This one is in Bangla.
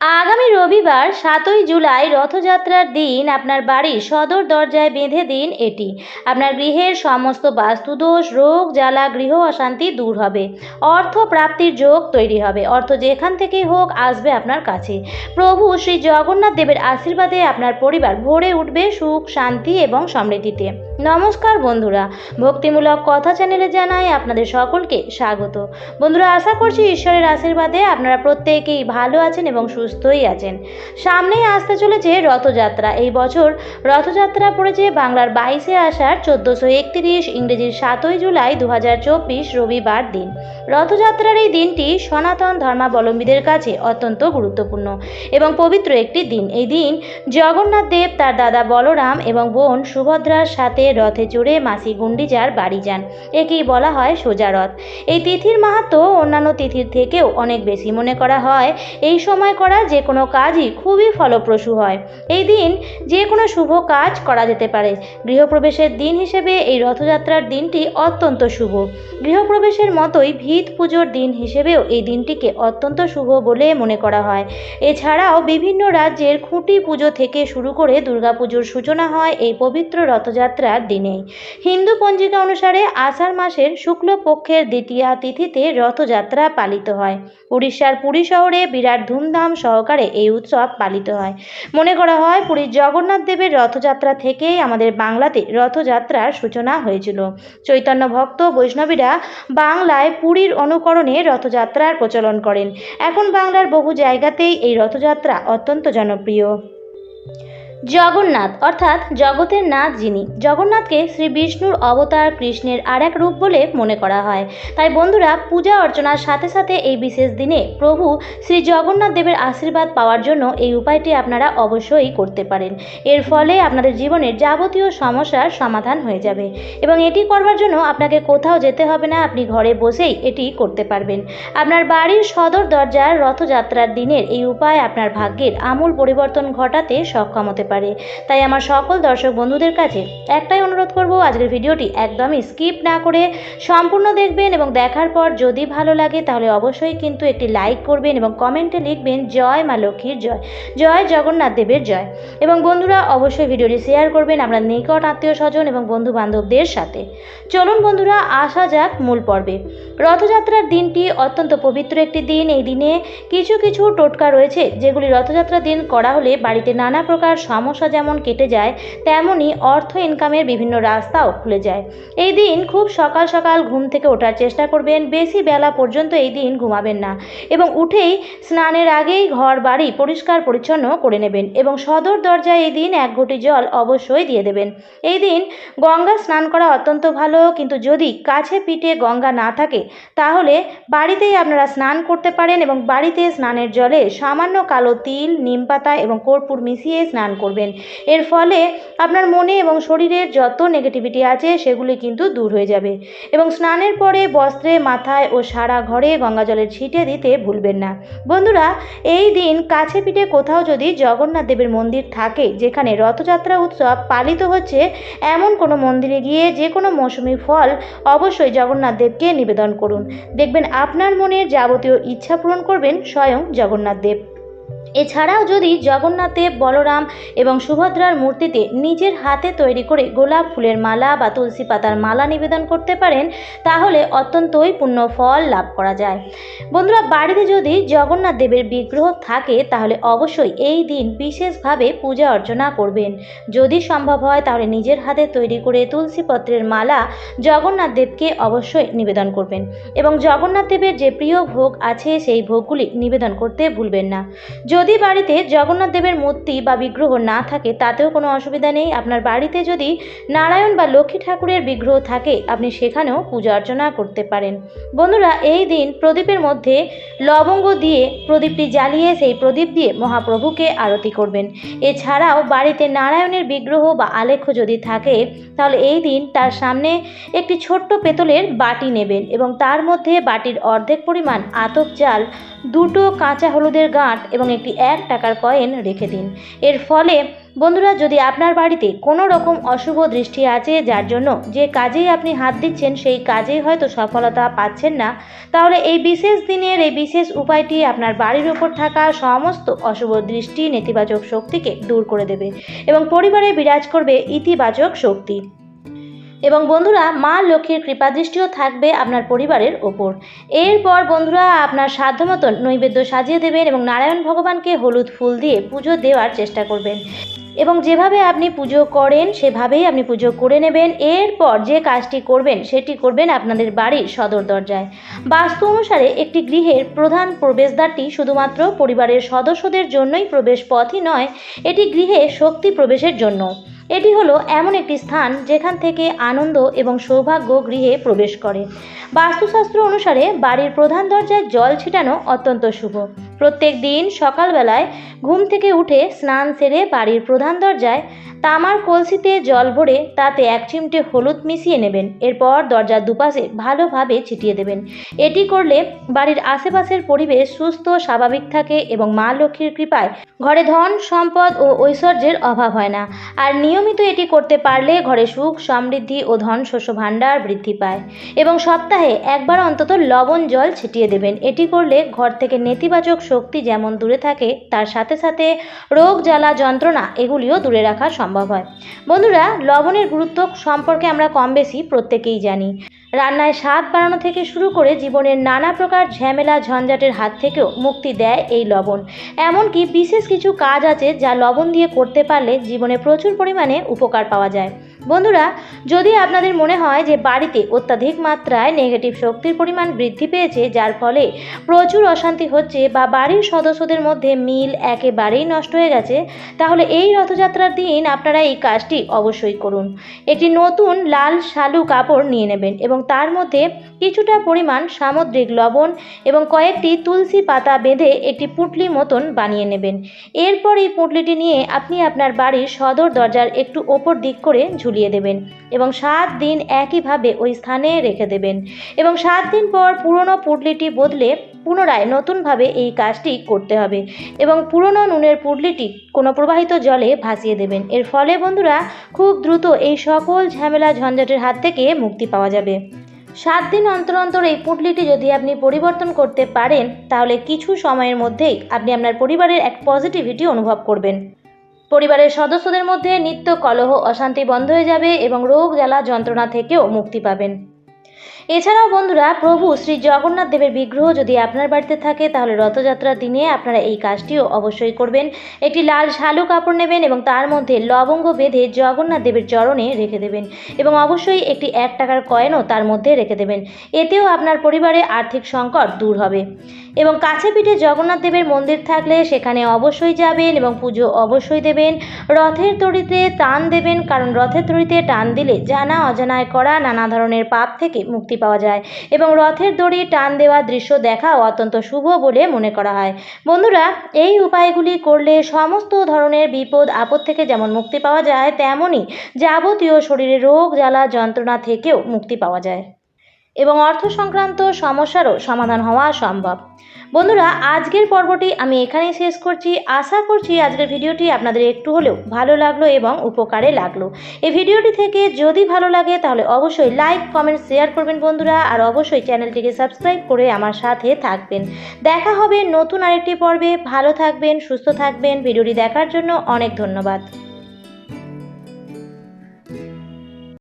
আগামী রবিবার সাতই জুলাই রথযাত্রার দিন আপনার বাড়ির সদর দরজায় বেঁধে দিন এটি। আপনার গৃহের সমস্ত বাস্তুদোষ, রোগ, জ্বালা, গৃহ অশান্তি দূর হবে। অর্থ প্রাপ্তির যোগ তৈরি হবে। অর্থ যেখান থেকেই হোক আসবে আপনার কাছে। প্রভু শ্রী জগন্নাথ দেবের আশীর্বাদে আপনার পরিবার ভরে উঠবে সুখ, শান্তি এবং সমৃদ্ধিতে। নমস্কার বন্ধুরা, ভক্তিমূলক কথা চ্যানেলে জানাই আপনাদের সকলকে স্বাগত। বন্ধুরা, আশা করছি ঈশ্বরের আশীর্বাদে আপনারা প্রত্যেকেই ভালো আছেন এবং সুস্থই আছেন। সামনেই আসতে চলেছে রথযাত্রা। এই বছর রথযাত্রা পড়েছে বাংলার বাইশে আষাঢ়, চোদ্দোশো একত্রিশ, ইংরেজির সাতই জুলাই দু হাজার চব্বিশ রবিবার দিন। রথযাত্রার এই দিনটি সনাতন ধর্মাবলম্বীদের কাছে অত্যন্ত গুরুত্বপূর্ণ এবং পবিত্র একটি দিন। এই দিন জগন্নাথ দেব, তার দাদা বলরাম এবং বোন সুভদ্রার সাথে রথে চড়ে মাসি গুন্ডিজার বাড়ি যান। একেই বলা হয় সোজা রথ। এই তিথির মাহাত্ম অন্যান্য তিথির থেকেও অনেক বেশি মনে করা হয়। এই সময় করা যে কোনো কাজই খুবই ফলপ্রসূ হয়। এই দিন যে কোনো শুভ কাজ করা যেতে পারে। গৃহপ্রবেশের দিন হিসেবে এই রথযাত্রার দিনটি অত্যন্ত শুভ। গৃহপ্রবেশের মতোই ভিত পুজোর দিন হিসেবেও এই দিনটিকে অত্যন্ত শুভ বলে মনে করা হয়। এছাড়াও বিভিন্ন রাজ্যের খুঁটি পুজো থেকে শুরু করে দুর্গাপুজোর সূচনা হয় এই পবিত্র রথযাত্রার দিনেই হিন্দু পঞ্জিকা অনুসারে আষাঢ় মাসের শুক্লপক্ষের দ্বিতীয়া তিথিতে রথযাত্রা পালিত হয়। উড়িষ্যার পুরী শহরে বিরাট ধুমধাম সহকারে এই উৎসব পালিত হয়। মনে করা হয় পুরীর জগন্নাথ দেবের রথযাত্রা থেকেই আমাদের বাংলাতে রথযাত্রার সূচনা হয়েছিল। চৈতন্য ভক্ত বৈষ্ণবীরা বাংলায় পুরীর অনুকরণে রথযাত্রার প্রচলন করেন। এখন বাংলার বহু জায়গাতেই এই রথযাত্রা অত্যন্ত জনপ্রিয়। জগন্নাথ, অর্থাৎ জগতের নাথ যিনি। জগন্নাথকে শ্রী বিষ্ণুর অবতার কৃষ্ণের আর এক রূপ বলে মনে করা হয়। তাই বন্ধুরা, পূজা অর্চনার সাথে সাথে এই বিশেষ দিনে প্রভু শ্রী জগন্নাথ দেবের আশীর্বাদ পাওয়ার জন্য এই উপায়টি আপনারা অবশ্যই করতে পারেন। এর ফলে আপনাদের জীবনের যাবতীয় সমস্যার সমাধান হয়ে যাবে এবং এটি করবার জন্য আপনাকে কোথাও যেতে হবে না, আপনি ঘরে বসেই এটি করতে পারবেন। আপনার বাড়ির সদর দরজার রথযাত্রার দিনের এই উপায় আপনার ভাগ্যের আমূল পরিবর্তন ঘটাতে সক্ষম হতে পারে। তাই আমার সকল দর্শক বন্ধুদের কাছে একটাই অনুরোধ করব, আজকের ভিডিওটি একদমই স্কিপ না করে সম্পূর্ণ দেখবেন এবং দেখার পর যদি ভালো লাগে তাহলে অবশ্যই কিন্তু একটি লাইক করবেন এবং কমেন্টে লিখবেন, জয় মা লক্ষ্মীর জয় জয় জগন্নাথ দেবের জয়। এবং বন্ধুরা অবশ্যই ভিডিওটি শেয়ার করবেন আপনার নিকট আত্মীয় স্বজন এবং বন্ধু বান্ধবদের সাথে। চলুন বন্ধুরা, আসা যাক মূল পর্বে। রথযাত্রার দিনটি অত্যন্ত পবিত্র একটি দিন। এই দিনে কিছু কিছু টোটকা রয়েছে যেগুলি রথযাত্রার দিন করা হলে বাড়িতে নানা প্রকার সমস্যা যেমন কেটে যায় তেমনই অর্থ ইনকামের বিভিন্ন রাস্তাও খুলে যায়। এই দিন খুব সকাল সকাল ঘুম থেকে ওঠার চেষ্টা করবেন, বেশি বেলা পর্যন্ত এই দিন ঘুমাবেন না এবং উঠেই স্নানের আগেই ঘর বাড়ি পরিষ্কার পরিচ্ছন্ন করে নেবেন এবং সদর দরজায় এই দিন এক ঘটি জল অবশ্যই দিয়ে দেবেন। এই দিন গঙ্গা স্নান করা অত্যন্ত ভালো, কিন্তু যদি কাছে পিঠে গঙ্গা না থাকে, তাহলে বাড়িতেই আপনারা স্নান করতে পারেন এবং বাড়িতে স্নানের জলে সামান্য কালো তিল, নিম পাতা এবং কর্পূর মিশিয়ে স্নান করবেন। এর ফলে আপনার মনে এবং শরীরের যত নেগেটিভিটি আছে সেগুলি কিন্তু দূর হয়ে যাবে। এবং স্নানের পরে বস্ত্রে, মাথায় ও সারা ঘরে গঙ্গা জলের ছিটে দিতে ভুলবেন না। বন্ধুরা, এই দিন কাছে পিঠে কোথাও যদি জগন্নাথ দেবের মন্দির থাকে, যেখানে রথযাত্রা উৎসব পালিত হচ্ছে, এমন কোনো মন্দিরে গিয়ে যে কোনো মৌসুমি ফল অবশ্যই জগন্নাথ দেবকে নিবেদন করুন। দেখবেন আপনার মনের যাবতীয় ইচ্ছা পূরণ করবেন স্বয়ং জগন্নাথ দেব। এছাড়াও যদি জগন্নাথ দেব বলরাম এবং সুভদ্রার মূর্তিতে নিজের হাতে তৈরি করে গোলাপ ফুলের মালা বা তুলসী পাতার মালা নিবেদন করতে পারেন, তাহলে অত্যন্তই পূর্ণ ফল লাভ করা যায়। বন্ধুরা, বাড়িতে যদি জগন্নাথ দেবের বিগ্রহ থাকে, তাহলে অবশ্যই এই দিন বিশেষভাবে পূজা অর্চনা করবেন। যদি সম্ভব হয়, তাহলে নিজের হাতে তৈরি করে তুলসী পত্রের মালা জগন্নাথ দেবকে অবশ্যই নিবেদন করবেন। এবং জগন্নাথ দেবের যে প্রিয় ভোগ আছে, সেই ভোগগুলি নিবেদন করতে ভুলবেন না। যদি বাড়িতে জগন্নাথ দেবের মূর্তি বা বিগ্রহ না থাকে, তাতেও কোনো অসুবিধা নেই। আপনার বাড়িতে যদি নারায়ণ বা লক্ষ্মী ঠাকুরের বিগ্রহ থাকে, আপনি সেখানেও পূজা অর্চনা করতে পারেন। বন্ধুরা, এই দিন প্রদীপের মধ্যে লবঙ্গ দিয়ে প্রদীপটি জ্বালিয়ে, সেই প্রদীপ দিয়ে মহাপ্রভুকে আরতি করবেন। এছাড়াও বাড়িতে নারায়ণের বিগ্রহ বা আলেখ্য যদি থাকে, তাহলে এই দিন তার সামনে একটি ছোট্ট পেতলের বাটি নেবেন এবং তার মধ্যে বাটির অর্ধেক পরিমাণ আতপ চাল, দুটো কাঁচা হলুদের গাঁট এবং একটি এক টাকার কয়েন রেখে দিন। এর ফলে বন্ধুরা, যদি আপনার বাড়িতে কোনো রকম অশুভ দৃষ্টি আছে, যার জন্য যে কাজেই আপনি হাত দিচ্ছেন, সেই কাজেই হয়তো সফলতা পাচ্ছেন না, তাহলে এই বিশেষ দিনের, এই বিশেষ উপায়টি আপনার বাড়ির ওপর থাকা সমস্ত অশুভ দৃষ্টি, নেতিবাচক শক্তিকে দূর করে দেবে এবং পরিবারে বিরাজ করবে ইতিবাচক শক্তি। এবং বন্ধুরা, মা লক্ষ্মীর কৃপাদৃষ্টিও থাকবে আপনার পরিবারের ওপর। এরপর বন্ধুরা, আপনার সাধ্য মতন নৈবেদ্য সাজিয়ে দেবেন এবং নারায়ণ ভগবানকে হলুদ ফুল দিয়ে পুজো দেওয়ার চেষ্টা করবেন। এবং যেভাবে আপনি পুজো করেন, সেভাবেই আপনি পুজো করে নেবেন। এরপর যে কাজটি করবেন, সেটি করবেন আপনাদের বাড়ির সদর দরজায়। বাস্তু অনুসারে একটি গৃহের প্রধান প্রবেশদ্বারটি শুধুমাত্র পরিবারের সদস্যদের জন্যই প্রবেশ পথই নয়, এটি গৃহে শক্তি প্রবেশের জন্য। এটি হলো এমন একটি স্থান যেখান থেকে আনন্দ এবং সৌভাগ্য গৃহে প্রবেশ করে। বাস্তুশাস্ত্র অনুসারে বাড়ির প্রধান দরজায় জল ছিটানো অত্যন্ত শুভ। প্রত্যেক দিন সকালবেলায় ঘুম থেকে উঠে স্নান সেরে বাড়ির প্রধান দরজায় তামার কলসিতে জল ভরে তাতে এক চিমটে হলুদ মিশিয়ে নেবেন। এরপর দরজার দুপাশে ভালোভাবে ছিটিয়ে দেবেন। এটি করলে বাড়ির আশেপাশের পরিবেশ সুস্থ, স্বাভাবিক থাকে এবং মা লক্ষ্মীর কৃপায় ঘরে ধন, সম্পদ ও ঐশ্বর্যের অভাব হয় না। আর নিয়মিত এটি করতে পারলে ঘরে সুখ, সমৃদ্ধি ও ধন শস্য ভাণ্ডার বৃদ্ধি পায় এবং সপ্তাহে একবার অন্তত লবণ জল ছিটিয়ে দেবেন। এটি করলে ঘর থেকে নেতিবাচক শক্তি যেমন দূরে থাকে, তার সাথে সাথে রোগ, জ্বালা, যন্ত্রণা এগুলিও দূরে রাখা সম্ভব হয়। বন্ধুরা, লবণের গুরুত্ব সম্পর্কে আমরা কম বেশি প্রত্যেকেই জানি। রান্নায় স্বাদ বাড়ানো থেকে শুরু করে জীবনের নানা প্রকার ঝামেলা, ঝঞ্ঝাটের হাত থেকেও মুক্তি দেয় এই লবণ। এমনকি বিশেষ কিছু কাজ আছে যা লবণ দিয়ে করতে পারলে জীবনে প্রচুর পরিমাণে উপকার পাওয়া যায়। বন্ধুরা, যদি আপনাদের মনে হয় যে বাড়িতে অত্যাধিক মাত্রায় নেগেটিভ শক্তির পরিমাণ বৃদ্ধি পেয়েছে, যার ফলে প্রচুর অশান্তি হচ্ছে বা বাড়ির সদস্যদের মধ্যে মিল একেবারেই নষ্ট হয়ে গেছে, তাহলে এই রথযাত্রার দিন আপনারা এই কাজটি অবশ্যই করুন। একটি নতুন লাল শালু কাপড় নিয়ে নেবেন এবং তার মধ্যে কিছুটা পরিমাণ সামুদ্রিক লবণ এবং কয়েকটি তুলসী পাতা বেঁধে একটি পুটলি মতন বানিয়ে নেবেন। এরপর এই পুটলিটি নিয়ে আপনি আপনার বাড়ির সদর দরজার একটু ওপর দিক করে ঝুলিয়ে দেবেন এবং সাত দিন একইভাবে ওই স্থানে রেখে দেবেন। এবং সাত দিন পর পুরনো পুটলিটি বদলে পুনরায় নতুনভাবে এই কাজটি করতে হবে এবং পুরনো নুনের পুটলিটি কোনো প্রবাহিত জলে ভাসিয়ে দেবেন। এর ফলে বন্ধুরা, খুব দ্রুত এই সকল ঝামেলা ঝঞ্ঝাটের হাত থেকে মুক্তি পাওয়া যাবে। সাত দিন অন্তর অন্তর এই পুটলিটি যদি আপনি পরিবর্তন করতে পারেন, তাহলে কিছু সময়ের মধ্যেই আপনি আপনার পরিবারের এক পজিটিভিটি অনুভব করবেন। পরিবারের সদস্যদের মধ্যে নিত্য কলহ, অশান্তি বন্ধ হয়ে যাবে এবং রোগ জ্বালা যন্ত্রণা থেকেও মুক্তি পাবেন। এছাড়াও বন্ধুরা, প্রভু শ্রী জগন্নাথ দেবের বিগ্রহ যদি আপনার বাড়িতে থাকে, তাহলে রথযাত্রার দিনে আপনারা এই কাজটিও অবশ্যই করবেন। একটি লাল শালু কাপড় নেবেন এবং তার মধ্যে লবঙ্গ বেঁধে জগন্নাথ দেবের চরণে রেখে দেবেন এবং অবশ্যই একটি এক টাকার কয়েনও তার মধ্যে রেখে দেবেন। এতেও আপনার পরিবারে আর্থিক সংকট দূর হবে। এবং কাছে পিঠে জগন্নাথ দেবের মন্দির থাকলে সেখানে অবশ্যই যাবেন এবং পুজো অবশ্যই দেবেন। রথের তড়িতে টান দেবেন, কারণ রথের তড়িতে টান দিলে জানা অজানায় করা নানা ধরনের পাপ থেকে মুক্তি পাওয়া যায় এবং রথের দড়ি টান দেওয়ার দৃশ্য দেখাও অত্যন্ত শুভ বলে মনে করা হয়। বন্ধুরা, এই উপায়গুলি করলে সমস্ত ধরনের বিপদ, আপদ থেকে যেমন মুক্তি পাওয়া যায় তেমনই যাবতীয় শরীরে রোগ, জ্বালা, যন্ত্রণা থেকেও মুক্তি পাওয়া যায়। এবং অর্থ সংক্রান্ত সমস্যারও সমাধান হওয়া সম্ভব। বন্ধুরা, আজকের পর্বটি আমি এখানেই শেষ করছি। আশা করছি আজকের ভিডিওটি আপনাদের একটু হলেও ভালো লাগল এবং উপকারে লাগল। এই ভিডিওটি থেকে যদি ভালো লাগে, তাহলে অবশ্যই লাইক, কমেন্ট, শেয়ার করবেন বন্ধুরা, আর অবশ্যই চ্যানেলটিকে সাবস্ক্রাইব করে আমার সাথে থাকবেন। দেখা হবে নতুন আরেকটি পর্বে। ভালো থাকবেন, সুস্থ থাকবেন। ভিডিওটি দেখার জন্য অনেক ধন্যবাদ।